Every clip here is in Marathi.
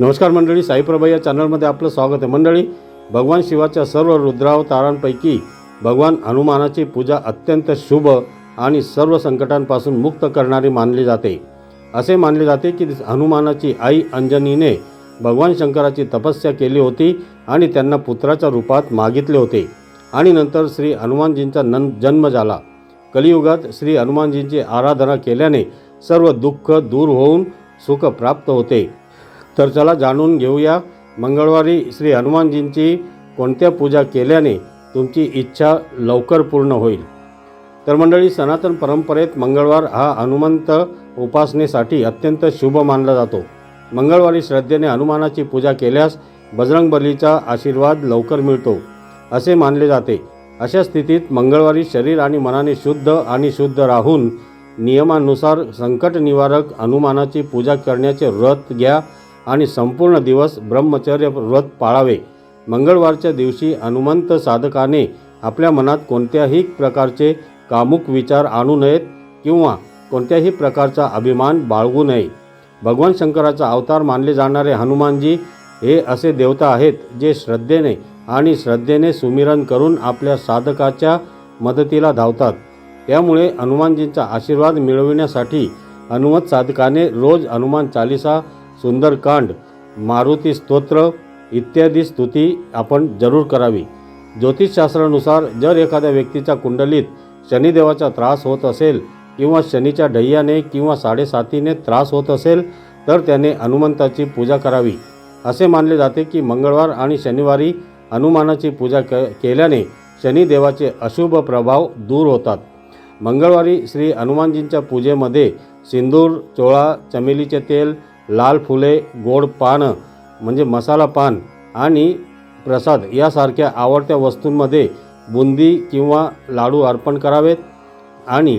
नमस्कार मंडळी साईप्रभा या चॅनलमध्ये आपलं स्वागत आहे. मंडळी भगवान शिवाच्या सर्व रुद्रावतारांपैकी भगवान हनुमानाची पूजा अत्यंत शुभ आणि सर्व संकटांपासून मुक्त करणारी मानली जाते. असे मानले जाते की हनुमानाची आई अंजनीने भगवान शंकराची तपस्या केली होती आणि त्यांना पुत्राच्या रूपात मागितले होते. आणि नंतर श्री हनुमानजींचा नन जन्म झाला. कलियुगात श्री हनुमानजींची आराधना केल्याने सर्व दुःख दूर होऊन सुख प्राप्त होते. तर चला जाणून घेऊया. मंगळवारी श्री हनुमानजींची कोणत्या पूजा केल्याने तुमची इच्छा लवकर पूर्ण होईल? तर मंडळी सनातन परंपरेत मंगळवार हा हनुमंत उपासनेसाठी अत्यंत शुभ मानला जातो. मंगळवारी श्रद्धेने हनुमानाची पूजा केल्यास बजरंग बलीचा आशीर्वाद लवकर मिळतो असे मानले जाते. अशा स्थितीत मंगळवारी शरीर आणि मनाने शुद्ध आणि शुद्ध राहून नियमानुसार संकट निवारक हनुमानाची पूजा करण्याचे व्रत घ्या आणि संपूर्ण दिवस ब्रह्मचर्य व्रत पाळावे. मंगळवारच्या दिवशी हनुमंत साधकाने आपल्या मनात कोणत्याही प्रकारचे कामुक विचार आणू नयेत किंवा कोणत्याही प्रकारचा अभिमान बाळगू नये. भगवान शंकराचा अवतार मानले जाणारे हनुमानजी हे असे देवता आहेत जे श्रद्धेने आणि श्रद्धेने सुमिरन करून आपल्या साधकाच्या मदतीला धावतात. त्यामुळे हनुमानजींचा आशीर्वाद मिळविण्यासाठी हनुमत साधकाने रोज हनुमान चालिसा सुंदरकांड मारुती स्तोत्र इत्यादी स्तुती आपण जरूर करावी. ज्योतिषशास्त्रानुसार जर एखाद्या व्यक्तीच्या कुंडलीत शनिदेवाचा त्रास होत असेल किंवा शनीच्या ढय्याने किंवा साडेसातीने त्रास होत असेल तर त्याने हनुमंताची पूजा करावी. असे मानले जाते की मंगळवार आणि शनिवारी हनुमानाची पूजा क केल्याने शनिदेवाचे अशुभ प्रभाव दूर होतात. मंगळवारी श्री हनुमानजींच्या पूजेमध्ये सिंदूर चोळा चमेलीचे तेल लाल फुले गोड पानं म्हणजे मसाला पान आणि प्रसाद यासारख्या आवडत्या वस्तूंमध्ये बुंदी किंवा लाडू अर्पण करावेत. आणि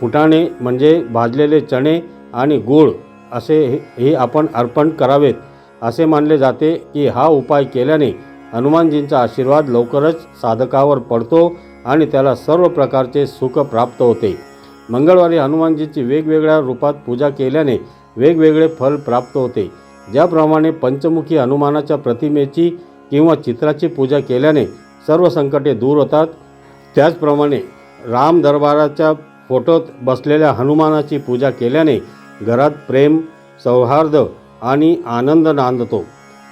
फुटाणे म्हणजे भाजलेले चणे आणि गूळ असे हे हे आपण अर्पण करावेत. असे मानले जाते की हा उपाय केल्याने हनुमानजींचा आशीर्वाद लवकरच साधकावर पडतो आणि त्याला सर्व प्रकारचे सुख प्राप्त होते. मंगळवारी हनुमानजीची वेगवेगळ्या रूपात पूजा केल्याने वेगवेगळे फल प्राप्त होते. ज्याप्रमाणे पंचमुखी हनुमानाच्या प्रतिमेची किंवा चित्राची पूजा केल्याने सर्व संकटे दूर होतात. त्याचप्रमाणे राम दरबाराच्या फोटोत बसलेल्या हनुमानाची पूजा केल्याने घरात प्रेम सौहार्द आणि आनंद नांदतो.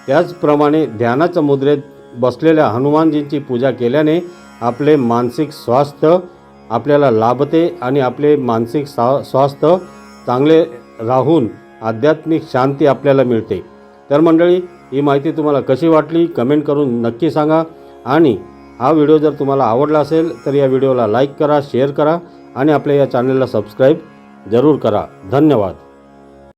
त्याचप्रमाणे ध्यानाच्या मुद्रेत बसलेल्या हनुमानजींची पूजा केल्याने आपले मानसिक स्वास्थ्य आपल्याला लाभते आणि आपले मानसिक सा स्वास्थ्य चांगले राहून आध्यात्मिक शांती आपल्याला मिळते. तर मंडळी ही माहिती तुम्हाला कशी वाटली? कमेंट करून नक्की सांगा. आणि हा व्हिडिओ जर तुम्हाला आवडला असेल तर या व्हिडिओला लाईक करा शेअर करा आणि आपल्या या चॅनलला सबस्क्राईब जरूर करा. धन्यवाद.